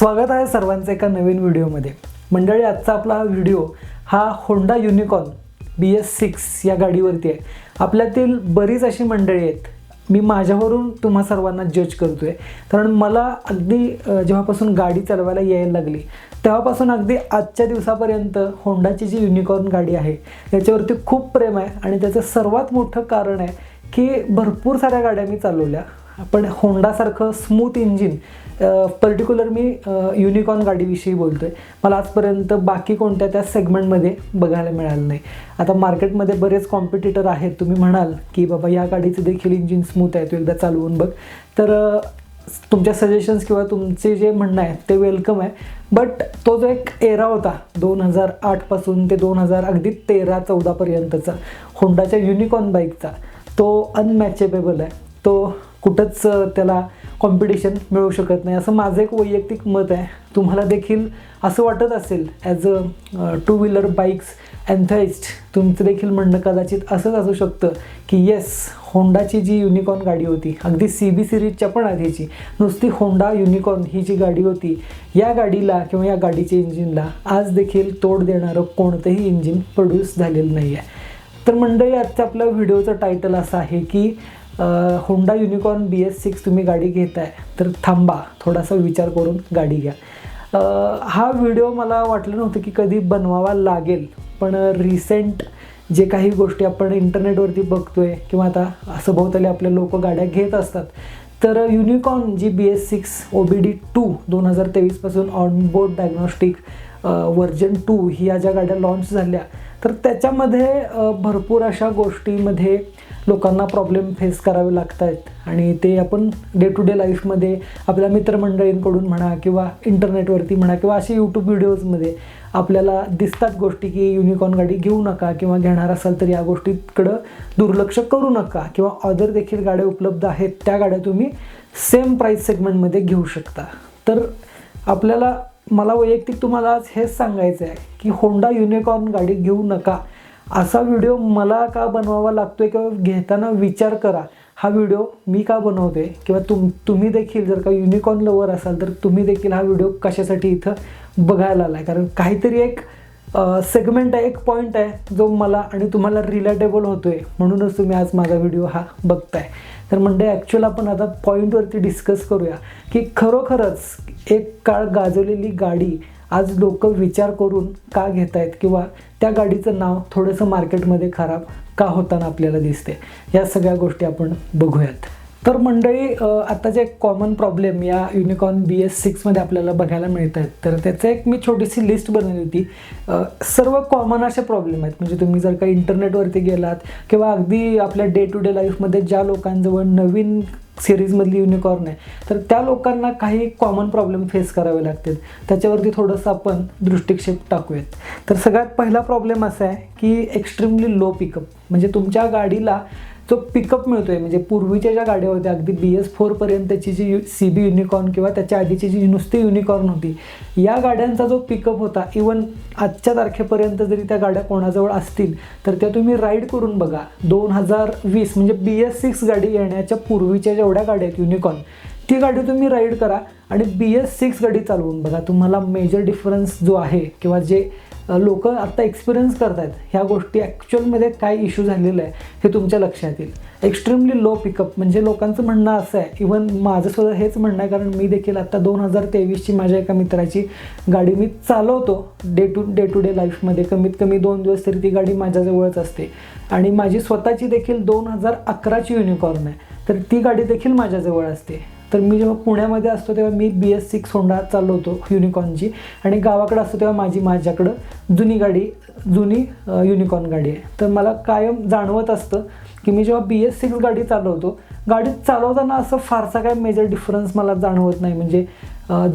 स्वागत आहे सर्वांचं एका नवीन व्हिडिओमध्ये. मंडळी आजचा आपला हा व्हिडिओ हा Honda Unicorn B S six या गाडीवरती आहे. आपल्यातील बरीच अशी मंडळी आहेत. मी माझ्यावरून तुम्हा सर्वांना जज करतो आहे कारण मला अगदी जेव्हापासून गाडी चालवायला यायला लागली तेव्हापासून अगदी आजच्या दिवसापर्यंत होंडाची जी युनिकॉर्न गाडी आहे त्याच्यावरती खूप प्रेम आहे आणि त्याचं सर्वात मोठं कारण आहे की भरपूर साऱ्या गाड्या मी चालवल्या. पण होंडासारखं स्मूथ इंजिन पर्टिक्युलर मी युनिकॉर्न गाडीविषयी बोलतो आहे मला आजपर्यंत बाकी कोणत्या त्या सेगमेंटमध्ये बघायला मिळालं नाही. आता मार्केटमध्ये बरेच कॉम्पिटिटर आहेत. तुम्ही म्हणाल की बाबा या गाडीचं देखील इंजिन स्मूथ आहे. तू एकदा चालवून बघ. तर तुमच्या सजेशन्स किंवा तुमचे जे म्हणणं आहे ते वेलकम आहे. बट तो जो एक एरा होता दोन हजार आठपासून ते दोन हजार अगदी तेरा चौदापर्यंतचा होंडाच्या युनिकॉर्न बाईकचा तो अनमॅचेबेबल आहे. तो कुठंच त्याला कॉम्पिटिशन मिळू शकत नाही. असं माझं एक वैयक्तिक मत आहे. तुम्हाला देखील असं वाटत असेल as a two wheeler bikes enthusiast तुमचं देखील म्हणणं कदाचित असंच असू शकतं की येस होंडाची जी युनिकॉर्न गाडी होती अगदी सी बी सिरीजच्या पण आधीची नुसती होंडा युनिकॉर्न ही जी गाडी होती या गाडीला किंवा या गाडीच्या इंजिनला आज देखील तोड देणारं कोणतंही इंजिन प्रोड्यूस झालेलं नाही आहे तर मंडळी आजच्या आपल्या व्हिडिओचं टायटल असं आहे की Honda Unicorn B S six तुम्ही गाडी घेत आहे तर थांबा थोडासा विचार करून गाडी घ्या. हा व्हिडिओ मला वाटलं नव्हतं की कधी बनवावा लागेल पण रिसेंट जे काही गोष्टी आपण इंटरनेटवरती बघतोय किंवा आता सभोवताली आपले लोक गाड्या घेत असतात तर युनिकॉर्न जी B S six O B D two दोन हजार तेवीसपासून ऑनबोर्ड डायग्नॉस्टिक वर्जन टू ही या ज्या गाड्या लॉन्च झाल्या तर त्याच्यामध्ये भरपूर अशा गोष्टीमध्ये लोकांना प्रॉब्लेम फेस करावे लागत आहेत आणि ते आपण डे टू डे लाईफमध्ये आपल्या मित्रमंडळींकडून म्हणा किंवा इंटरनेटवरती म्हणा किंवा असे यूट्यूब व्हिडिओजमध्ये आपल्याला दिसतात गोष्टी की युनिकॉर्न गाडी घेऊ नका किंवा घेणार असाल तर या गोष्टीकडं दुर्लक्ष करू नका किंवा अदर देखील गाड्या उपलब्ध आहेत त्या गाड्या तुम्ही सेम प्राईस सेगमेंटमध्ये घेऊ शकता. तर आपल्याला मला वैयक्तिक तुम्हाला आज हेच सांगायचं आहे की होंडा युनिकॉर्न गाडी घेऊ नका. असा व्हिडिओ मला का बनवावा लागतोय किंवा घेताना विचार करा. हा व्हिडिओ मी का बनवते किंवा तुम तुम्ही देखील जर का युनिकॉर्न लवर असाल तर तुम्ही देखील हा व्हिडिओ कशासाठी इथं बघायला आला आहे कारण काहीतरी एक सेगमेंट आहे एक पॉईंट आहे जो मला आणि तुम्हाला रिलेटेबल होतोय. म्हणूनच तुम्ही आज माझा व्हिडिओ हा बघताय. तर म्हणजे ॲक्च्युअल आपण आता पॉईंटवरती डिस्कस करूया की खरोखरच एक काळ गाजवलेली गाडी आज लोक विचार करून का घेत आहेत किंवा त्या गाडीचं नाव थोडंसं मार्केटमध्ये खराब का होताना आपल्याला दिसते या सगळ्या गोष्टी आपण बघूयात. तर मंडळी आता जे कॉमन प्रॉब्लेम या युनिकॉर्न बी एस सिक्समध्ये आपल्याला बघायला मिळत आहेत तर त्याचं एक मी छोटीशी लिस्ट बनवली होती. सर्व कॉमन असे प्रॉब्लेम आहेत. म्हणजे तुम्ही जर का इंटरनेटवरती गेलात किंवा अगदी आपल्या डे टू डे लाईफमध्ये ज्या लोकांजवळ नवीन सिरीजमधली युनिकॉर्न आहे तर त्या लोकांना काही कॉमन प्रॉब्लेम फेस करावे लागतील त्याच्यावरती थोडंसं आपण दृष्टिक्षेप टाकूयात. तर सगळ्यात पहिला प्रॉब्लेम असा आहे की एक्स्ट्रीमली लो पिकअप म्हणजे तुमच्या गाडीला जो पिकअप मिळतोय. म्हणजे पूर्वीच्या ज्या गाड्या होत्या अगदी बी एस फोरपर्यंतची जी सी बी युनिकॉर्न किंवा त्याच्या आधीची जी नुसती युनिकॉर्न होती या गाड्यांचा जो पिकअप होता इवन आजच्या तारखेपर्यंत जरी त्या गाड्या कोणाजवळ असतील तर त्या तुम्ही राईड करून बघा. दोन हजार वीस म्हणजे बी एस सिक्स गाडी येण्याच्या पूर्वीच्या जेवढ्या गाड्या आहेत युनिकॉर्न ती गाडी तुम्ही राईड करा आणि बी एस सिक्स गाडी चालवून बघा. तुम्हाला मेजर डिफरन्स जो आहे किंवा जे लोक आत्ता एक्सपिरियन्स करतायत. ह्या गोष्टी ॲक्च्युअलमध्ये काय इश्यू झालेलं आहे हे तुमच्या लक्षात येईल. एक्स्ट्रीमली लो पिकअप म्हणजे लोकांचं म्हणणं असं आहे इवन माझं सुद्धा हेच म्हणणं आहे कारण मी देखील आत्ता दोन हजार तेवीसची माझ्या एका मित्राची गाडी मी चालवतो day to day to day लाईफमध्ये कमीत कमी दोन दिवस तरी ती गाडी माझ्याजवळच असते. आणि माझी स्वतःची देखील दोन हजार अकराची युनिकॉर्न आहे. तर ती गाडी देखील माझ्याजवळ असते. तर मी जेव्हा पुण्यामध्ये असतो तेव्हा मी बी एस सिक्स होंडा चालवतो युनिकॉर्नची आणि गावाकडे असतो तेव्हा माझी माझ्याकडं जुनी गाडी जुनी युनिकॉन युनिकॉर्न गाडी आहे. तर मला कायम जाणवत असतं की मी जेव्हा बी एस सिक्स गाडी चालवतो गाडी चालवताना असं फारसा काय मेजर डिफरन्स मला जाणवत नाही. म्हणजे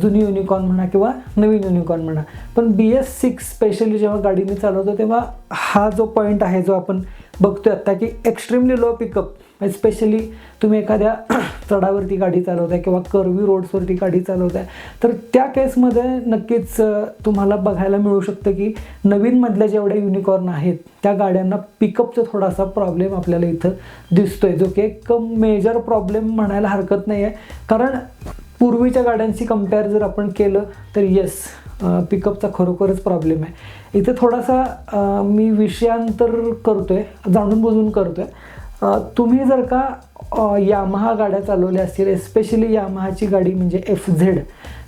जुनी युनिकॉर्न म्हणा किंवा नवीन युनिकॉर्न म्हणा. पण बी एस सिक्स स्पेशली जेव्हा गाडी मी चालवतो तेव्हा हा जो पॉईंट आहे जो आपण बघतोय आत्ता की एक्स्ट्रीमली लो पिकअप स्पेशली तुम्ही एखाद्या चढावरती गाडी चालवताय किंवा कर्वी रोड्सवरती गाडी चालवताय तर त्या केसमध्ये नक्कीच तुम्हाला बघायला मिळू शकतं की नवीन मधल्या जेवढ्या युनिकॉर्न आहेत त्या गाड्यांना पिकअपचा थोडासा प्रॉब्लेम आपल्याला इथं दिसतोय जो की एक मेजर प्रॉब्लेम म्हणायला हरकत नाही आहे कारण पूर्वीच्या गाड्यांशी कंपेअर जर आपण केलं तर येस पिकअपचा खरोखरच प्रॉब्लेम आहे. इथे थोडासा मी विषयांतर करतोय जाणून बुजून करतोय. आहे तुम्ही जर का यामहा गाड्या चालवल्या असतील एस्पेशली यामहाची गाडी म्हणजे एफ झेड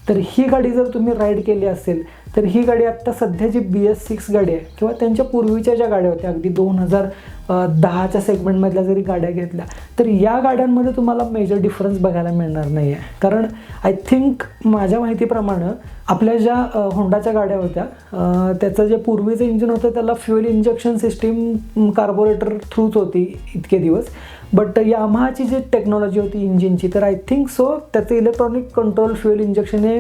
तर ही गाडी जर तुम्ही राईड केली असेल तर ही गाडी आत्ता सध्या जी बी एस सिक्स गाडी आहे किंवा त्यांच्या पूर्वीच्या ज्या गाड्या होत्या अगदी दोन हजार दहाच्या सेगमेंटमधल्या जरी गाड्या घेतल्या तर या गाड्यांमध्ये तुम्हाला मेजर डिफरन्स बघायला मिळणार नाही आहे कारण आय थिंक माझ्या माहितीप्रमाणे आपल्या ज्या होंडाच्या गाड्या होत्या त्याचं जे पूर्वीचं इंजिन होतं त्याला फ्युएल इंजेक्शन सिस्टीम कार्बोरेटर थ्रूच होती इतके दिवस. बट यामाहाची जी टेक्नॉलॉजी होती इंजिनची तर आय थिंक सो त्याचं इलेक्ट्रॉनिक कंट्रोल फ्युएल इंजेक्शन हे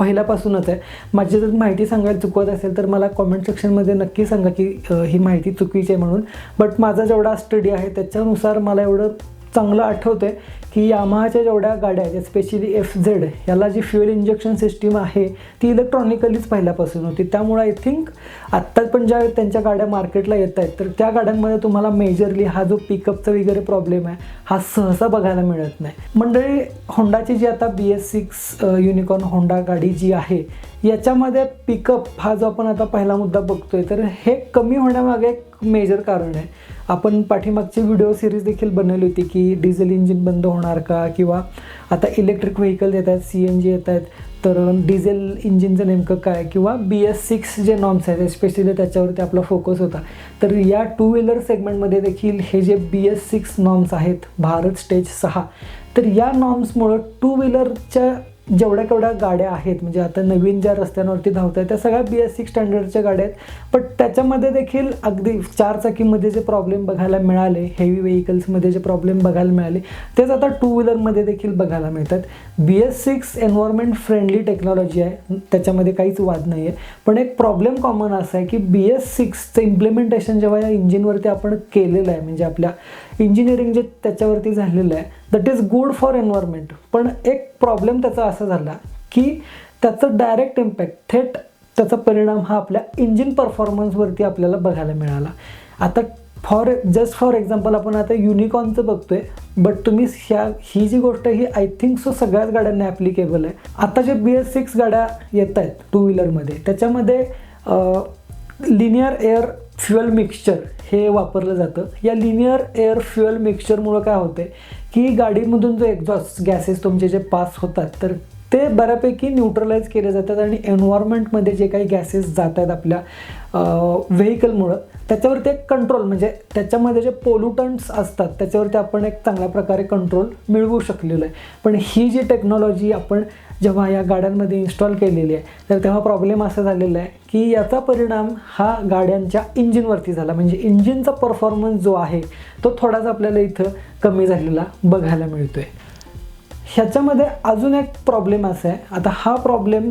पहिल्यापासूनच आहे. माझी जर माहिती सांगायला चुकवत असेल तर मला कॉमेंट सेक्शनमध्ये नक्की सांगा की ही माहिती चुकीची आहे म्हणून. बट माझा जेवढा स्टडी आहे त्याच्यानुसार मला एवढं चांगलं आठवतं आहे की यामाहाच्या जेवढ्या गाड्या आहेत स्पेशली एफ झेड याला जी फ्युएल इंजेक्शन सिस्टीम आहे ती इलेक्ट्रॉनिकलीच पहिल्यापासून होती. त्यामुळे आय थिंक आत्ता पण ज्या त्यांच्या गाड्या मार्केटला येत आहेत तर त्या गाड्यांमध्ये तुम्हाला मेजरली हा जो पिकअपचा वगैरे प्रॉब्लेम आहे हा सहसा बघायला मिळत नाही. मंडळी होंडाची जी आता B S six Unicorn Honda गाडी जी आहे याच्यामध्ये पिकअप हा जो आपण आता पहिला मुद्दा बघतोय तर हे कमी होण्यामागे एक मेजर कारण आहे. आपण पाठीमागची व्हिडिओ सिरीज देखील बनवली होती की डिझेल इंजिन बंद होणार का? किंवा आता इलेक्ट्रिक व्हेकल येत आहेत सी एन जी येत आहेत तर डिझेल इंजिनचं नेमकं काय? किंवा बी एस सिक्स जे नॉर्म्स आहेत स्पेशली त्याच्यावरती आपला फोकस होता. तर या टू व्हीलर सेगमेंटमध्ये देखील हे जे बी एस सिक्स नॉर्म्स आहेत भारत स्टेज सहा. तर या नॉर्म्समुळं टू व्हीलरच्या जेवढ्या केवढ्या गाड्या आहेत म्हणजे आता नवीन ज्या रस्त्यांवरती धावत आहेत त्या सगळ्या बी एस सिक्स स्टँडर्डच्या गाड्या आहेत. पण त्याच्यामध्ये देखील अगदी चारचाकीमध्ये जे प्रॉब्लेम बघायला मिळाले हेवी व्हेकल्समध्ये जे प्रॉब्लेम बघायला मिळाले तेच आता टू व्हीलरमध्ये देखील बघायला मिळतात. B S six environment friendly technology आहे त्याच्यामध्ये काहीच वाद नाही आहे पण एक प्रॉब्लेम कॉमन असा आहे की बी एस सिक्सचं इम्प्लिमेंटेशन जेव्हा या इंजिनवरती आपण केलेलं आहे म्हणजे आपल्या इंजिनिअरिंग जे त्याच्यावरती झालेलं आहे that is good for environment पण एक प्रॉब्लेम त्याचा असा झाला की त्याचं डायरेक्ट इम्पॅक्ट थेट त्याचा परिणाम हा आपल्या इंजिन परफॉर्मन्सवरती आपल्याला बघायला मिळाला. आता फॉर जस्ट फॉर एक्झाम्पल आपण आता युनिकॉर्नचं बघतोय बट तुम्ही ह्या ही जी गोष्ट ही आय थिंक सो सगळ्याच गाड्यांना ॲप्लिकेबल आहे. आता जे बी एस सिक्स गाड्या येत आहेत टू व्हीलरमध्ये त्याच्यामध्ये लिनियर एअर फ्युअल मिक्सचर हे वापरलं जातं. या लिनियर एअर फ्युअल मिक्सचरमुळं काय होते की गाडीमधून जो एक्झॉस्ट गॅसेस तुमचे जे पास होतात तर ते बऱ्यापैकी न्यूट्रलाइज केले जातात आणि एन्व्हायरमेंटमध्ये जे काही गॅसेस जात आहेत आपल्या व्हेकलमुळं त्याच्यावरती एक कंट्रोल म्हणजे त्याच्यामध्ये जे पोल्युटंट्स असतात त्याच्यावरती आपण एक चांगल्या प्रकारे कंट्रोल मिळवू शकलेलो आहे. पण ही जी टेक्नॉलॉजी आपण जेव्हा या गाड्यांमध्ये इन्स्टॉल केलेली आहे तर तेव्हा प्रॉब्लेम असा झालेला आहे की याचा परिणाम हा गाड्यांच्या इंजिनवरती झाला. म्हणजे इंजिनचा परफॉर्मन्स जो आहे तो थोडाच आपल्याला इथं कमी झालेला बघायला मिळतो आहे ह्याच्यामध्ये अजून एक प्रॉब्लेम असा आहे. आता हा प्रॉब्लेम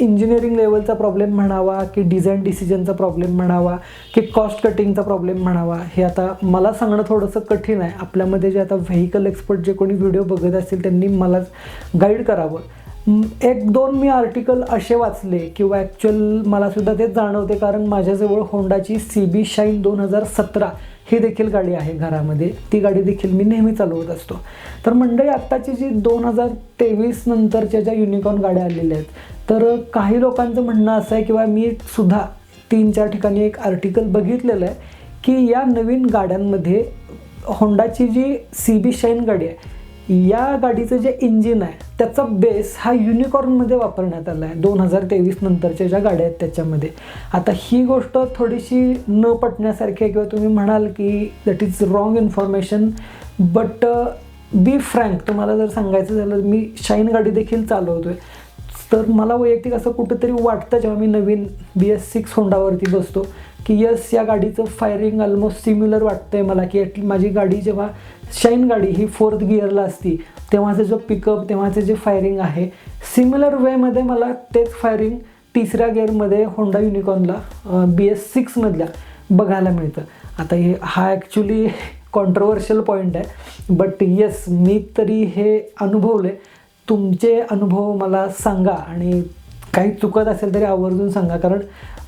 इंजिनिअरिंग लेवलचा प्रॉब्लेम म्हणावा की डिझाईन डिसिजनचा प्रॉब्लेम म्हणावा की कॉस्ट कटिंगचा प्रॉब्लेम म्हणावा हे आता मला सांगणं थोडंसं कठीण आहे. आपल्यामध्ये जे आता व्हेकल एक्सपर्ट जे कोणी व्हिडिओ बघत असतील त्यांनी मला गाईड करावं. एक दोन मी आर्टिकल असे वाचले किंवा ॲक्च्युअल मला सुद्धा तेच जाणवते कारण माझ्याजवळ होंडाची सी बी शाईन दोन हजार सतरा ही देखील गाडी आहे घरामध्ये. ती गाडी देखील मी नेहमी चालवत असतो. तर मंडळी आत्ताची जी दोन हजार तेवीस नंतरच्या ज्या युनिकॉर्न गाड्या आलेल्या आहेत तर काही लोकांचं म्हणणं असं आहे किंवा मी सुद्धा तीन चार ठिकाणी एक आर्टिकल बघितलेलं आहे की या नवीन गाड्यांमध्ये होंडाची जी सी बी शाईन गाडी आहे या गाडीचं जे इंजिन आहे त्याचा बेस हा युनिकॉर्नमध्ये वापरण्यात आला आहे दोन हजार तेवीस नंतरच्या ज्या गाड्या आहेत त्याच्यामध्ये. आता ही गोष्ट थोडीशी न पटण्यासारखी आहे किंवा तुम्ही म्हणाल की that is wrong information but be frank तुम्हाला जर सांगायचं झालं मी शाईन गाडी देखील चालवतोय. तर मला वैयक्तिक असं कुठंतरी वाटतं जेव्हा मी नवीन बी एस सिक्स होंडावरती बसतो की यस या गाडीचं फायरिंग ऑलमोस्ट सिम्युलर वाटतंय मला. की ॲट माझी गाडी जेव्हा शाईन गाडी ही फोर्थ गिअरला असती तेव्हाचं जो पिकअप तेव्हाचं जे फायरिंग आहे सिमिलर वेमध्ये मला तेच फायरिंग तिसऱ्या गिअरमध्ये होंडा युनिकॉर्नला बी एस सिक्समधल्या बघायला मिळतं. आता हे हा ॲक्च्युली कॉन्ट्रोवर्शियल पॉईंट आहे बट येस मी तरी हे अनुभवले तुमचे अनुभव मला सांगा आणि काही चुकत असेल तरी आवर्जून सांगा कारण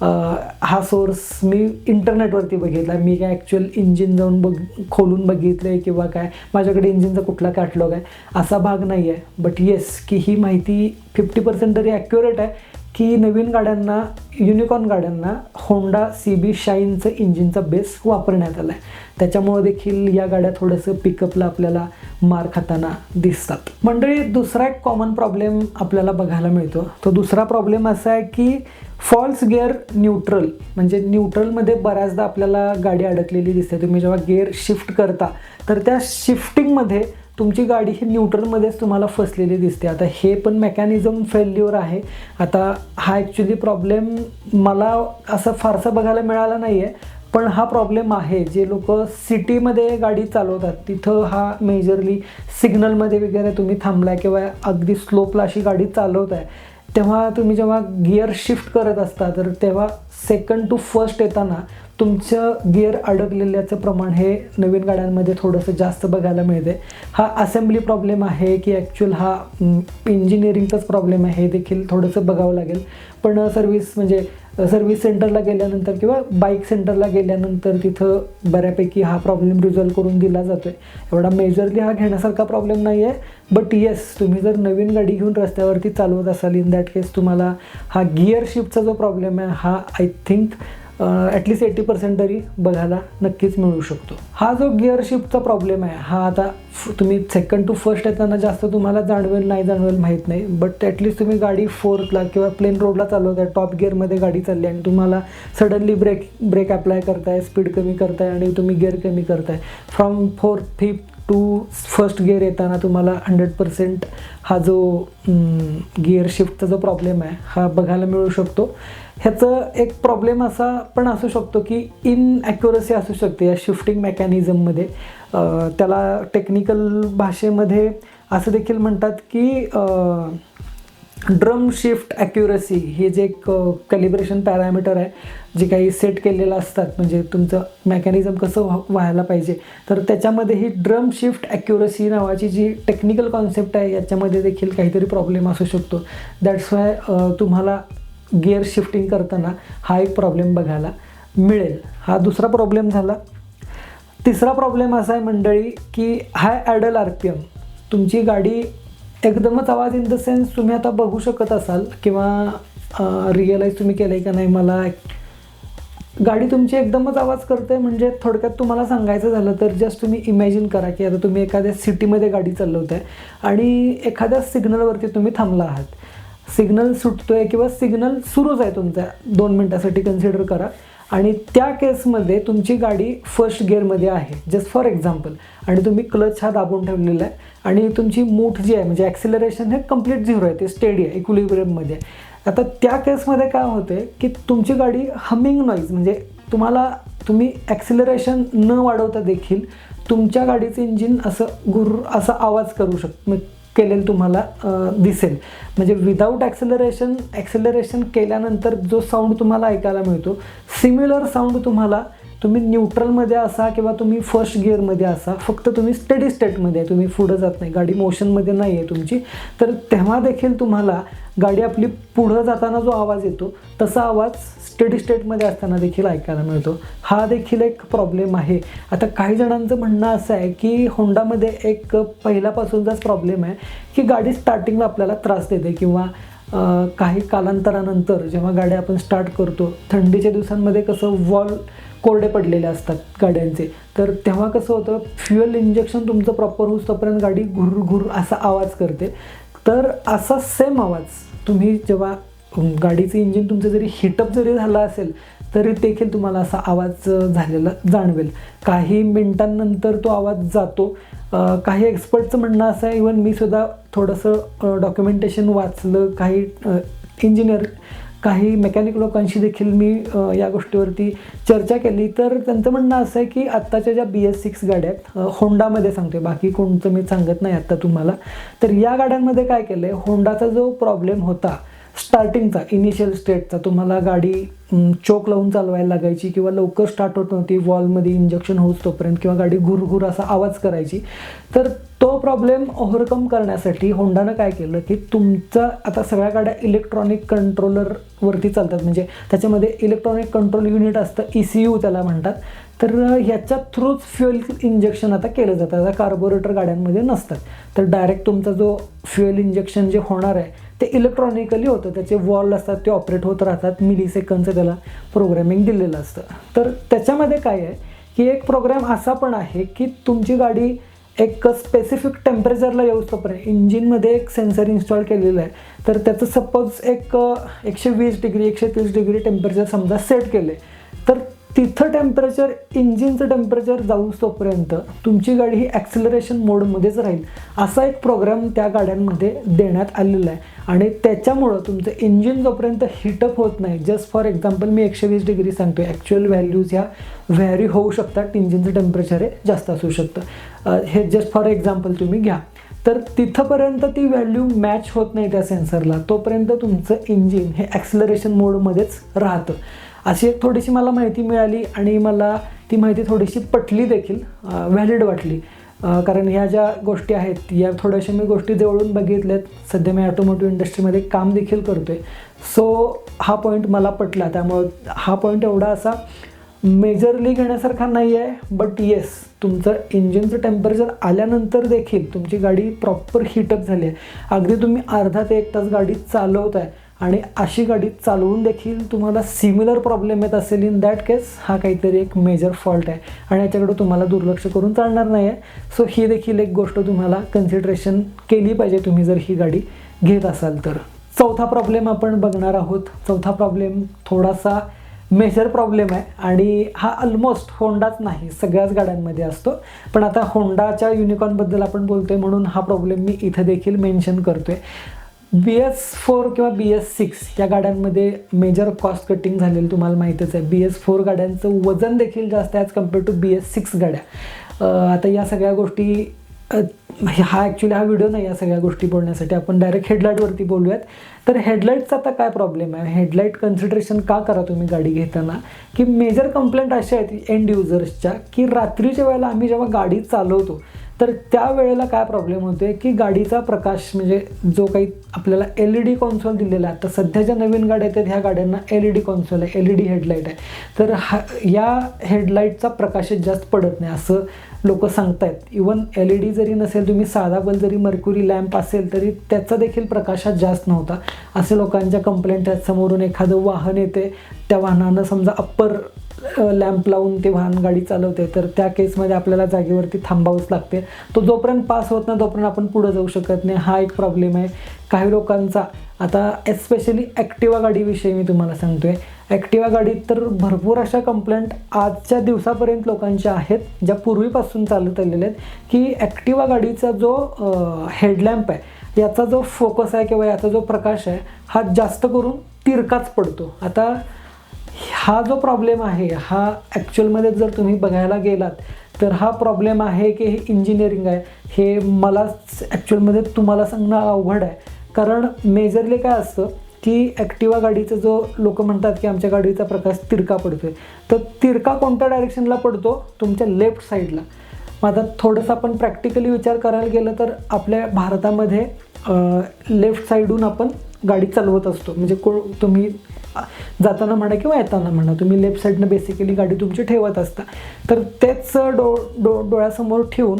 हा सोर्स मी इंटरनेटवरती बघितला. मी काय ॲक्च्युअल इंजिन जाऊन बघ खोलून बघितलं आहे किंवा काय? माझ्याकडे इंजिनचा कुठला कॅटलॉग आहे? असा भाग नाही आहे बट येस की ही माहिती फिफ्टी पर्सेंट तरी ॲक्युरेट आहे की नवीन गाड्यांना युनिकॉर्न गाड्यांना होंडा सी बी शाईनचं इंजिनचा बेस वापरण्यात आला आहे त्याच्यामुळं देखील या गाड्या थोडंसं पिकअपला आपल्याला मार खाताना दिसतात. मंडळी दुसरा एक कॉमन प्रॉब्लेम आपल्याला बघायला मिळतो. तो दुसरा प्रॉब्लेम असा आहे की फॉल्स गिअर न्यूट्रल म्हणजे न्यूट्रलमध्ये बऱ्याचदा आपल्याला गाडी अडकलेली दिसते. तुम्ही जेव्हा गिअर शिफ्ट करता तर त्या शिफ्टिंगमध्ये तुमची गाडी ही न्यूट्रलमध्येच तुम्हाला फसलेली दिसते. आता हे पण मेकॅनिझम फेल्युअर आहे. आता हा ॲक्च्युली प्रॉब्लेम मला असं फारसा बघायला मिळाला नाही आहे पण हा प्रॉब्लेम आहे जे लोक सिटीमध्ये गाडी चालवतात तिथं हा मेजरली सिग्नलमध्ये वगैरे तुम्ही थांबलाय किंवा अगदी स्लोपला अशी गाडी चालवताय तेव्हा तुम्ही जेव्हा गिअर शिफ्ट करत असता तर तेव्हा सेकंड टू फर्स्ट येताना तुमचं गिअर अडकलेल्याचं प्रमाण हे नवीन गाड्यांमध्ये थोडंसं जास्त बघायला मिळते. हा असेंब्ली प्रॉब्लेम आहे की ॲक्च्युअल हा इंजिनिअरिंगचाच प्रॉब्लेम आहे हे देखील थोडंसं बघावं लागेल. पण सर्व्हिस म्हणजे सर्व्हिस सेंटरला गेल्यानंतर किंवा बाईक सेंटरला गेल्यानंतर तिथं बऱ्यापैकी हा प्रॉब्लेम रिझॉल्व करून दिला जातो आहे एवढा मेजरली हा घेण्यासारखा प्रॉब्लेम नाही आहे बट येस तुम्ही जर नवीन गाडी घेऊन रस्त्यावरती चालवत असाल इन दॅट केस तुम्हाला हा गिअर शिफ्टचा जो प्रॉब्लेम आहे हा I think at least eighty percent तरी बघायला नक्कीच मिळू शकतो. हा जो गिअरशिपचा शिफ्टचा प्रॉब्लेम आहे हा आता तुम्ही सेकंड टू फर्स्ट येताना जास्त तुम्हाला जाणवेल नाही जाणवेल माहीत नाही. बट ॲटलिस्ट तुम्ही गाडी फोर्थला किंवा प्लेन रोडला चालवताय टॉप गिअरमध्ये गाडी चालली आणि तुम्हाला सडनली ब्रेक ब्रेक अप्लाय करताय स्पीड कमी करताय आणि तुम्ही गिअर कमी करताय. From fourth fifth to first gear येताना तुम्हाला हंड्रेड पर्सेंट हा जो गिअर शिफ्टचा जो प्रॉब्लेम आहे हा बघायला मिळू शकतो. ह्याचं एक प्रॉब्लेम असा पण असू शकतो की इन ॲक्युरसी असू शकते या शिफ्टिंग मेकॅनिझममध्ये त्याला टेक्निकल भाषेमध्ये असं देखील म्हणतात की ड्रम शिफ्ट ॲक्युरसी हे जे एक कॅलिब्रेशन पॅरामीटर आहे जे काही सेट केलेलं असतात म्हणजे तुमचं मेकॅनिझम कसं व्हा व्हायला पाहिजे तर त्याच्यामध्ये ही ड्रम शिफ्ट ॲक्युरसी नावाची जी टेक्निकल कॉन्सेप्ट आहे याच्यामध्ये देखील काहीतरी प्रॉब्लेम असू शकतो. दॅट्स वाय तुम्हाला गिअर शिफ्टिंग करताना हा एक प्रॉब्लेम बघायला मिळेल. हा दुसरा प्रॉब्लेम झाला. तिसरा प्रॉब्लेम असा आहे मंडळी की high idle R P M. तुमची गाडी एकदमच आवाज इन द सेन्स तुम्ही आता बघू शकत असाल किंवा रिअलाईज तुम्ही केलं आहे का नाही मला. गाडी तुमची एकदमच आवाज करते म्हणजे थोडक्यात तुम्हाला सांगायचं झालं तर जस्ट तुम्ही इमॅजिन करा की आता तुम्ही एखाद्या सिटीमध्ये गाडी चालवताय आणि एखाद्या सिग्नलवरती तुम्ही थांबला आहात. सिग्नल सुटतो आहे किंवा सिग्नल सुरूच आहे तुमचा. दोन मिनटासाठी कन्सिडर करा. आणि त्या केसमध्ये तुमची गाडी फर्स्ट गिअरमध्ये आहे. जस्ट फॉर एक्झाम्पल आणि तुम्ही क्लच हा दाबून ठेवलेला आहे. आणि तुमची मूठ जी आहे म्हणजे ॲक्सिलरेशन हे कंप्लीट झिरो आहे. ते स्टेडी आहे इक्विलिब्रियममध्ये आता त्या केसमध्ये काय होते की तुमची गाडी हमिंग नॉईज म्हणजे तुम्हाला तुम्ही ॲक्सिलरेशन न वाढवता देखील तुमच्या गाडीचं इंजिन असं गुर असा आवाज करू शक केलेलं तुम्हाला दिसेल. म्हणजे विदाऊट ॲक्सेलरेशन ॲक्सेलरेशन केल्यानंतर जो साऊंड तुम्हाला ऐकायला मिळतो सिमिलर साऊंड तुम्हाला तुम्ही न्यूट्रलमध्ये असा किंवा तुम्ही फर्स्ट गिअरमध्ये असा फक्त तुम्ही स्टडी स्टेटमध्ये आहे तुम्ही पुढं जात नाही गाडी मोशनमध्ये नाही आहे तुमची तर तेव्हा देखील तुम्हाला गाडी आपली पुढं जाताना जो आवाज येतो तसा आवाज स्टडी स्टेटमध्ये असताना देखील ऐकायला मिळतो. हा देखील एक प्रॉब्लेम आहे. आता काही जणांचं म्हणणं असं आहे की होंडामध्ये एक पहिल्यापासूनचाच प्रॉब्लेम आहे की गाडी स्टार्टिंगला आपल्याला त्रास देते किंवा काही कालांतरानंतर जेव्हा गाड्या आपण स्टार्ट करतो थंडीच्या दिवसांमध्ये कसं वॉल कोरडे पडलेले असतात गाड्यांचे. तर तेव्हा कसं होतं फ्युअल इंजेक्शन तुमचं प्रॉपर होऊस तोपर्यंत गाडी घुर घुर असा आवाज करते. तर असा सेम आवाज तुम्ही जेव्हा गाडीचं इंजिन तुमचं जरी हिटअप जरी झालं असेल तरी देखील तुम्हाला असा आवाज झालेला जाणवेल. काही मिनिटांनंतर तो आवाज जातो. काही एक्सपर्टचं म्हणणं असं आहे इवन मी सुद्धा थोडंसं डॉक्युमेंटेशन वाचलं. काही इंजिनियर काही मेकॅनिक लोकांशी देखील मी या गोष्टीवरती चर्चा केली. तर त्यांचं म्हणणं असं आहे की आत्ताच्या ज्या बी एस सिक्स गाड्या आहेत होंडामध्ये सांगतोय. बाकी कोणतं मी सांगत नाही आत्ता तुम्हाला. तर या गाड्यांमध्ये काय केलं आहे होंडाचा जो प्रॉब्लेम होता स्टार्टिंगचा इनिशियल स्टेटचा तुम्हाला गाडी चोक लावून चालवायला लागायची किंवा लवकर स्टार्ट होत नव्हती वॉलमध्ये इंजेक्शन होत तोपर्यंत किंवा गाडी घुरघुर असा आवाज करायची. तर तो प्रॉब्लेम ओव्हरकम करण्यासाठी होंडानं काय केलं की तुमचं आता सगळ्या गाड्या इलेक्ट्रॉनिक कंट्रोलरवरती चालतात. म्हणजे त्याच्यामध्ये इलेक्ट्रॉनिक कंट्रोल युनिट असतं ई सी यू त्याला म्हणतात. तर ह्याच्या थ्रूच फ्युएल इंजेक्शन आता केलं जातं. आता कार्बोरेटर गाड्यांमध्ये नसतात. तर डायरेक्ट तुमचा जो फ्युएल इंजेक्शन जे होणार आहे ते इलेक्ट्रॉनिकली होतं. त्याचे वॉल असतात ते ऑपरेट होत राहतात. मिली सेकंदचं त्याला प्रोग्रॅमिंग दिलेलं असतं. तर त्याच्यामध्ये काय आहे की एक प्रोग्रॅम असा पण आहे की तुमची गाडी एक स्पेसिफिक टेम्परेचरला येऊस्तोपर्यंत इंजिनमध्ये एक सेन्सर इन्स्टॉल केलेलं आहे. तर त्याचं सपोज एक एकशे वीस डिग्री एकशे तीस डिग्री टेम्परेचर समजा सेट केलं आहे तर तिथं टेम्परेचर इंजिनचं टेम्परेचर जाऊस तोपर्यंत तुमची गाडी ही ॲक्सिलरेशन मोडमध्येच राहील. असा एक प्रोग्राम त्या गाड्यांमध्ये देण्यात आलेला आहे. आणि त्याच्यामुळं तुमचं इंजिन जोपर्यंत हिटअप होत नाही जस्ट फॉर एक्झाम्पल मी एकशे वीस डिग्री सांगतो ॲक्च्युअल व्हॅल्यूज ह्या व्हॅरी होऊ शकतात इंजिनचं टेम्परेचर हे जास्त असू शकतं. हे जस्ट फॉर एक्झाम्पल तुम्ही घ्या. तर तिथंपर्यंत ती व्हॅल्यू मॅच होत नाही त्या सेन्सरला तोपर्यंत तुमचं इंजिन हे ॲक्सिलरेशन मोडमध्येच राहतं. अशी एक थोडीशी मला माहिती मिळाली आणि मला ती माहिती थोडीशी पटली देखील व्हॅलिड वाटली. कारण ह्या ज्या गोष्टी आहेत या थोड्याशा मी गोष्टी जवळून बघितल्यात. सध्या मी ऑटोमोटिव्ह इंडस्ट्रीमध्ये काम देखील करतो आहे सो हा पॉईंट मला पटला. त्यामुळं हा पॉईंट एवढा असा मेजरली घेण्यासारखा नाही आहे बट येस तुमचं इंजिनचं टेम्परेचर आल्यानंतर देखील तुमची गाडी प्रॉपर हिटअप झाली आहे अगदी तुम्ही अर्धा ते एक तास गाडी चालवत आहे आणि अशी गाडी चालवून देखील तुम्हाला सिमिलर प्रॉब्लेम येत असेल इन दॅट केस हा काहीतरी एक मेजर फॉल्ट आहे. आणि याच्याकडे तुम्हाला दुर्लक्ष करून चालणार नाही आहे सो ही देखील एक गोष्ट तुम्हाला कन्सिडरेशन केली पाहिजे तुम्ही जर ही गाडी घेत असाल तर. चौथा प्रॉब्लेम आपण बघणार आहोत. चौथा प्रॉब्लेम थोडासा मेजर प्रॉब्लेम आहे. आणि हा ऑलमोस्ट होंडाच नाही सगळ्याच गाड्यांमध्ये असतो. पण आता होंडाच्या युनिकॉर्नबद्दल आपण बोलतोय म्हणून हा प्रॉब्लेम मी इथं देखील मेन्शन करतोय. बी एस फोर किंवा बी एस सिक्स या गाड्यांमध्ये मेजर कॉस्ट कटिंग झालेलं तुम्हाला माहीतच आहे. बी एस फोर गाड्यांचं वजन देखील जास्त आहे as compare to B S six गाड्या. आता या सगळ्या गोष्टी हा ॲक्च्युली हा व्हिडिओ नाही या सगळ्या गोष्टी बोलण्यासाठी. आपण डायरेक्ट हेडलाईटवरती बोलूयात. तर हेडलाईटचा आता काय प्रॉब्लेम आहे? हेडलाईट कन्सिडरेशन का करा तुम्ही गाडी घेताना? की मेजर कंप्लेंट अशा आहेत एंड युजर्सच्या की रात्रीच्या वेळेला आम्ही जेव्हा गाडी चालवतो तर त्यावेळेला काय प्रॉब्लेम होते की गाडीचा प्रकाश म्हणजे जो काही आपल्याला एल ई डी कॉन्सोल दिलेला आहे तर सध्या ज्या नवीन गाड्या आहेत ह्या गाड्यांना एल ई डी कॉन्सोल आहे एल ई डी हेडलाईट आहे. तर हा या हेडलाईटचा प्रकाश जास्त पडत नाही असं लोक सांगतायत. इवन एल ई डी जरी नसेल तुम्ही साधा बल्ब जरी मर्क्युरी लॅम्प असेल तरी त्याचा देखील प्रकाशात जास्त नव्हता. असे लोकांच्या कंप्लेंट आहेत समोरून एखादं वाहन येते त्या वाहनानं समजा अप्पर लॅम्प लावून ते वाहन गाडी चालवते. तर त्या केसमध्ये आपल्याला जागेवरती थांबावंच लागते. तो जोपर्यंत पास होत नाही तोपर्यंत आपण पुढं जाऊ शकत नाही. हा एक प्रॉब्लेम आहे. काही लोकांचा आता एस्पेशली ॲक्टिवा गाडीविषयी मी तुम्हाला सांगतो आहे ॲक्टिवा गाडीत तर भरपूर अशा कंप्लेंट आजच्या दिवसापर्यंत लोकांच्या आहेत ज्या पूर्वीपासून चालत आलेल्या आहेत की ॲक्टिवा गाडीचा जो हेडलॅम्प आहे याचा जो फोकस आहे किंवा याचा जो प्रकाश आहे हा जास्त करून तिरकाच पडतो. आता हा जो प्रॉब्लेम आहे हा ॲक्च्युअलमध्ये जर तुम्ही बघायला गेलात तर हा प्रॉब्लेम आहे की हे इंजिनिअरिंग आहे. हे मला ॲक्च्युअलमध्ये तुम्हाला सांगणं अवघड आहे. कारण मेजरली काय असतं की ॲक्टिवा गाडीचं जो लोक म्हणतात की आमच्या गाडीचा प्रकाश तिरका पडतो आहे तर तिरका कोणत्या डायरेक्शनला पडतो? तुमच्या लेफ्ट साईडला मग आता थोडंसं आपण प्रॅक्टिकली विचार करायला गेलं तर आपल्या भारतामध्ये लेफ्ट साईडहून आपण गाडी चालवत असतो. म्हणजे को तुम्ही जाताना म्हणा किंवा येताना म्हणा तुम्ही लेफ्ट साईडनं बेसिकली गाडी तुमची ठेवत असता. तर तेच डो डो डोळ्यासमोर ठेवून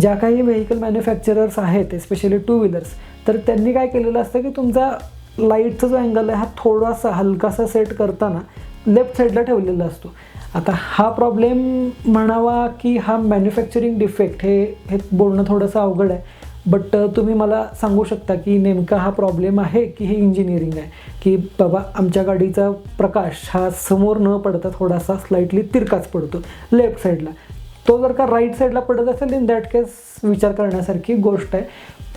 ज्या काही व्हेकल मॅन्युफॅक्चरर्स आहेत स्पेशली टू व्हीलर्स तर त्यांनी काय केलेलं असतं की तुमचा लाईटचा जो अँगल आहे हा थोडासा हलकासा सेट करताना लेफ्ट साईडला ठेवलेला असतो. आता हा प्रॉब्लेम म्हणावा की हा मॅन्युफॅक्चरिंग डिफेक्ट हे हे बोलणं थोडंसं अवघड आहे. बट uh, तुम्ही मला सांगू शकता की नेमका हा प्रॉब्लेम आहे की हे इंजिनिअरिंग आहे की बाबा आमच्या गाडीचा प्रकाश हा समोर न पडता थोडासा स्लाइटली तिरकाच पडतो लेफ्ट साईडला तो जर का राईट साईडला पडत असेल इन दॅट केस विचार करण्यासारखी गोष्ट आहे.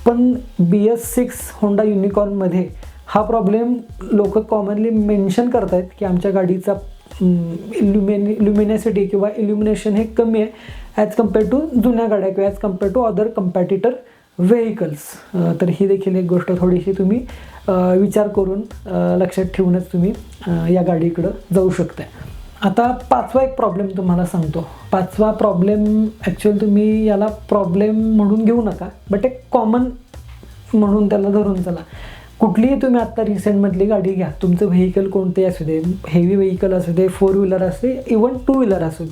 पण बी एस सिक्स होंडा युनिकॉर्नमध्ये हा प्रॉब्लेम लोक कॉमनली मेन्शन करत आहेत की आमच्या गाडीचा इल्युमिनि इल्युमिनेसिटी किंवा इल्युमिनेशन हे कमी आहे ॲज कंपेअर टू जुन्या गाड्या किंवा as compare to other competitor vehicles तर ही देखील एक गोष्ट थोडीशी तुम्ही विचार करून लक्षात ठेवूनच तुम्ही या गाडीकडं जाऊ शकता आता पाचवा एक प्रॉब्लेम तुम्हाला सांगतो. पाचवा प्रॉब्लेम ॲक्च्युअली तुम्ही याला प्रॉब्लेम म्हणून घेऊ नका बट एक कॉमन म्हणून त्याला धरून चला. कुठलीही तुम्ही आत्ता रिसेंटमधली गाडी घ्या. तुमचं व्हेकल कोणते असू दे हेवी व्हेकल असू दे फोर व्हीलर असू दे इवन टू व्हीलर असू दे.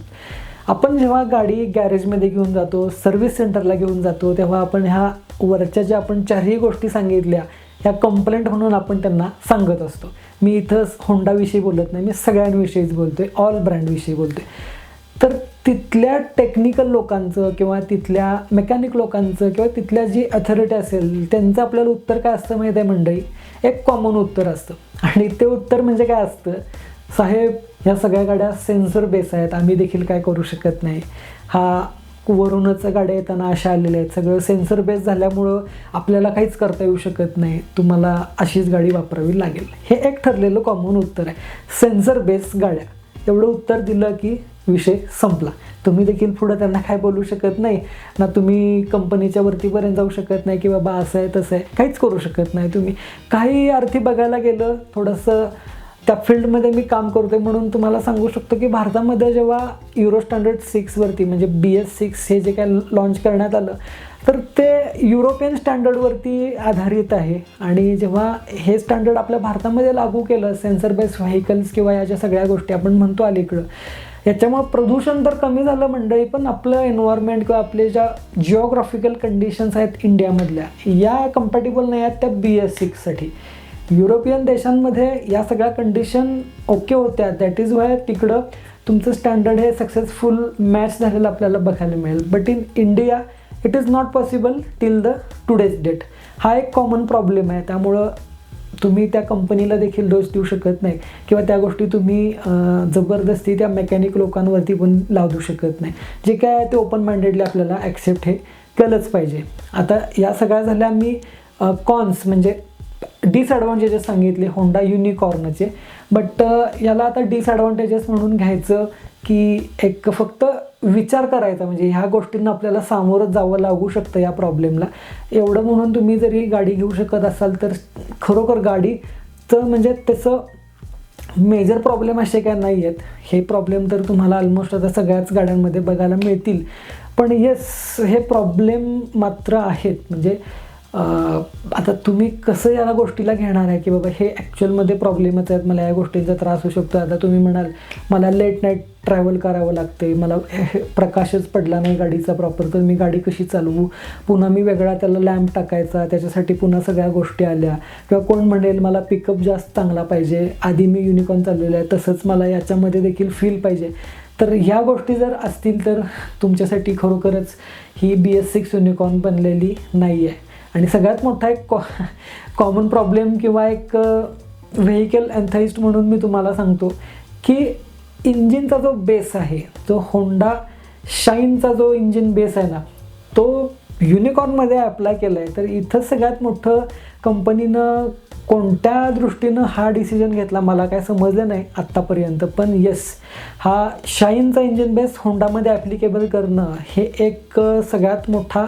आपण जेव्हा गाडी गॅरेजमध्ये घेऊन जातो सर्व्हिस सेंटरला घेऊन जातो तेव्हा आपण ह्या वरच्या ज्या आपण चारही गोष्टी सांगितल्या ह्या कंप्लेंट म्हणून आपण त्यांना सांगत असतो. मी इथं होंडाविषयी बोलत नाही मी सगळ्यांविषयीच बोलतोय ऑल ब्रँडविषयी बोलतोय. तर तिथल्या टेक्निकल लोकांचं किंवा तिथल्या मेकॅनिक लोकांचं किंवा तिथल्या जी अथॉरिटी असेल त्यांचं आपल्याला उत्तर काय असतं माहीत आहे मंडळी? एक कॉमन उत्तर असतं. आणि ते उत्तर म्हणजे काय असतं? साहेब ह्या सगळ्या गाड्या सेन्सर बेस आहेत. आम्ही देखील काय करू शकत नाही. हा वरूनच गाड्या येताना अशा आलेल्या आहेत. सगळं सेन्सर बेस झाल्यामुळं आपल्याला काहीच करता येऊ शकत नाही. तुम्हाला अशीच गाडी वापरावी लागेल. हे एक ठरलेलं कॉमन उत्तर आहे. सेन्सर बेस गाड्या. एवढं उत्तर दिलं की विषय संपला. तुम्ही देखील पुढं त्यांना काय बोलू शकत नाही ना तुम्ही कंपनीच्या वरतीपर्यंत जाऊ शकत नाही की बाबा असं आहे तसं आहे. काहीच करू शकत नाही तुम्ही. काही अर्थी बघायला गेलं थोडंसं त्या फील्डमध्ये मी काम करतोय म्हणून तुम्हाला सांगू शकतो की भारतामध्ये जेव्हा युरो स्टँडर्ड सिक्सवरती म्हणजे बी एस सिक्स हे जे काय लॉन्च करण्यात आलं तर ते युरोपियन स्टँडर्डवरती आधारित आहे. आणि जेव्हा हे स्टँडर्ड आपल्या भारतामध्ये लागू केलं सेन्सर बेस व्हेकल्स किंवा या ज्या सगळ्या गोष्टी आपण म्हणतो अलीकडं याच्यामुळं प्रदूषण तर कमी झालं मंडळी पण आपलं एन्व्हायरमेंट किंवा आपले ज्या जिओग्राफिकल कंडिशन्स आहेत इंडियामधल्या या कम्पॅटेबल नाही आहेत त्या बी एस सिक्ससाठी युरोपियन देशांमध्ये या सगळ्या कंडिशन ओके होत्या. दॅट इज वाय तिकडं तुमचं स्टँडर्ड हे सक्सेसफुल मॅच झालेलं आपल्याला बघायला मिळेल. But in India it is not possible till the today's date हा एक कॉमन प्रॉब्लेम आहे. त्यामुळं तुम्ही त्या कंपनीला देखील दोष देऊ शकत नाही. किंवा त्या गोष्टी तुम्ही जबरदस्ती त्या मेकॅनिक लोकांवरती पण लावू शकत नाही. जे काय आहे ते ओपन माइंडेडली आपल्याला ॲक्सेप्ट हे केलंच पाहिजे. आता या सगळ्या झाल्या मी कॉन्स म्हणजे डिसॲडव्हान्टेजेस सांगितले होंडा युनिकॉर्नचे बट याला आता डिसॲडव्हान्टेजेस म्हणून घ्यायचं की एक फक्त विचार करायचा म्हणजे ह्या गोष्टींना आपल्याला सामोरं जावं लागू शकतं या प्रॉब्लेमला एवढं म्हणून तुम्ही जरी गाडी घेऊ शकत असाल तर खरोखर गाडीचं म्हणजे त्याचं मेजर प्रॉब्लेम असे काय नाही आहेत हे प्रॉब्लेम तर तुम्हाला ऑलमोस्ट आता सगळ्याच गाड्यांमध्ये बघायला मिळतील. पण येस हे प्रॉब्लेम मात्र आहेत. म्हणजे आता तुम्ही कसं या गोष्टीला घेणार आहे की बाबा हे ॲक्च्युअलमध्ये प्रॉब्लेमच आहेत मला या गोष्टींचा त्रास होऊ शकतो. आता तुम्ही म्हणाल मला लेट नाईट ट्रॅव्हल करावं लागते मला हे- प्रकाशच पडला नाही गाडीचा प्रॉपर तर मी गाडी कशी चालवू? पुन्हा मी वेगळा त्याला लॅम्प टाकायचा त्याच्यासाठी पुन्हा सगळ्या गोष्टी आल्या. किंवा कोण म्हणेल मला पिकअप जास्त चांगला पाहिजे आधी मी युनिकॉर्न चाललेलं आहे तसंच मला याच्यामध्ये देखील फील पाहिजे. तर ह्या गोष्टी जर असतील तर तुमच्यासाठी खरोखरच ही बी एस सिक्स युनिकॉर्न बनलेली नाही आहे आणि सगळ्यात मोठा एक कॉ कॉमन प्रॉब्लेम किंवा एक व्हेकल अँथाईस्ट म्हणून मी तुम्हाला सांगतो की इंजिनचा जो बेस आहे जो होंडा शाईनचा जो इंजिन बेस आहे ना तो युनिकॉर्नमध्ये अप्लाय केला आहे तर इथं सगळ्यात मोठं कंपनीनं कोणत्या दृष्टीनं हा डिसिजन घेतला मला काय समजलं नाही आत्तापर्यंत. पण येस हा शाईनचा इंजिन बेस होंडामध्ये ॲप्लिकेबल करणं हे एक सगळ्यात मोठा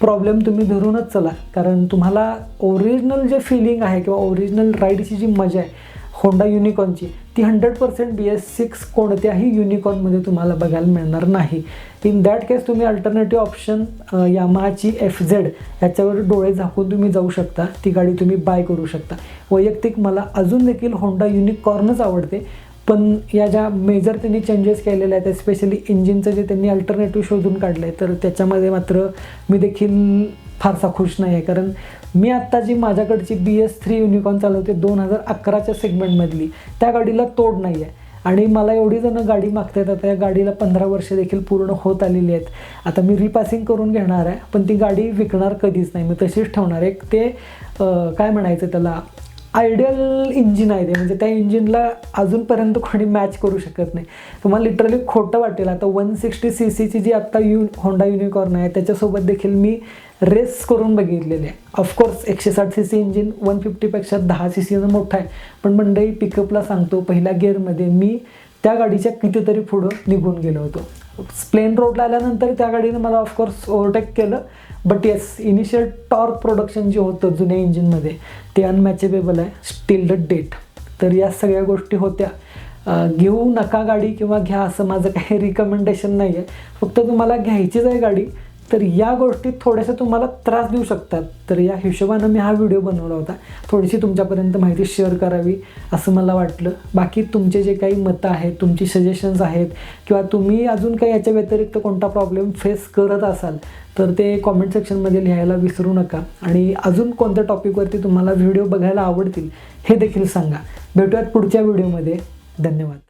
प्रॉब्लेम तुम्ही धरूनच चला. कारण तुम्हाला ओरिजिनल जे फिलिंग आहे किंवा ओरिजिनल राईडची जी मजा आहे होंडा युनिकॉर्नची ती hundred percent B S six कोणत्याही युनिकॉर्नमध्ये तुम्हाला बघायला मिळणार नाही. इन दॅट केस तुम्ही अल्टरनेटिव्ह ऑप्शन यामाची एफ झेड याच्यावर डोळे झाकून तुम्ही जाऊ शकता. ती गाडी तुम्ही बाय करू शकता. वैयक्तिक मला अजून देखील होंडा युनिकॉर्नच आवडते. पण या ज्या मेजर त्यांनी चेंजेस केलेल्या आहेत स्पेशली इंजिनचं जे त्यांनी अल्टरनेटिव्ह शोधून काढलं आहे तर त्याच्यामध्ये मात्र मी देखील फारसा खुश नाही आहे कारण मी आत्ता जी माझ्याकडची बी एस थ्री युनिकॉन चालवते दोन हजार अकराच्या सेगमेंटमधली त्या गाडीला तोड नाही आहे आणि मला एवढी जणं गाडी मागतात आता या गाडीला पंधरा वर्ष देखील पूर्ण होत आलेली आहेत. आता मी रिपासिंग करून घेणार आहे पण ती गाडी विकणार कधीच नाही. मी तशीच ठेवणार एक ते काय म्हणायचं त्याला? आयडियल इंजिन आहे ते. म्हणजे त्या इंजिनला अजूनपर्यंत कोणी मॅच करू शकत नाही. तुम्हाला लिटरली खोटं वाटेल. आता वन सिक्स्टी सी सीची जी आत्ता यु होंडा युनिकॉर्न आहे त्याच्यासोबत देखील मी रेस करून बघितलेली आहे. ऑफकोर्स एकशे साठ सी सी इंजिन वन फिफ्टीपेक्षा दहा सी सीनं मोठं आहे. पण मंडई पिकअपला सांगतो पहिल्या गेअरमध्ये मी त्या गाडीच्या कितीतरी पुढं निघून गेलो होतो. प्लेन रोडला आल्यानंतर त्या गाडीनं मला ऑफकोर्स ओव्हरटेक केलं. But yes initial torque production जे होतं जुन्या इंजिनमध्ये ते अनमॅचेबेबल आहे स्टील द डेट तर या सगळ्या गोष्टी होत्या. घेऊ नका गाडी किंवा घ्या असं माझं काही रिकमेंडेशन नाही आहे फक्त तुम्हाला घ्यायचीच आहे गाडी तर या गोष्टी थोड्याशा तुम्हाला त्रास देऊ शकतात. तर या हिशोबानं मी हा व्हिडिओ बनवला होता. थोडीशी तुमच्यापर्यंत माहिती शेअर करावी असं मला वाटलं. बाकी तुमचे जे काही मतं आहेत तुमची सजेशन्स आहेत किंवा तुम्ही अजून काही याच्या व्यतिरिक्त कोणता प्रॉब्लेम फेस करत असाल तर ते कॉमेंट सेक्शनमध्ये लिहायला विसरू नका. आणि अजून कोणत्या टॉपिकवरती तुम्हाला व्हिडिओ बघायला आवडतील हे देखील सांगा. भेटूयात पुढच्या व्हिडिओमध्ये धन्यवाद.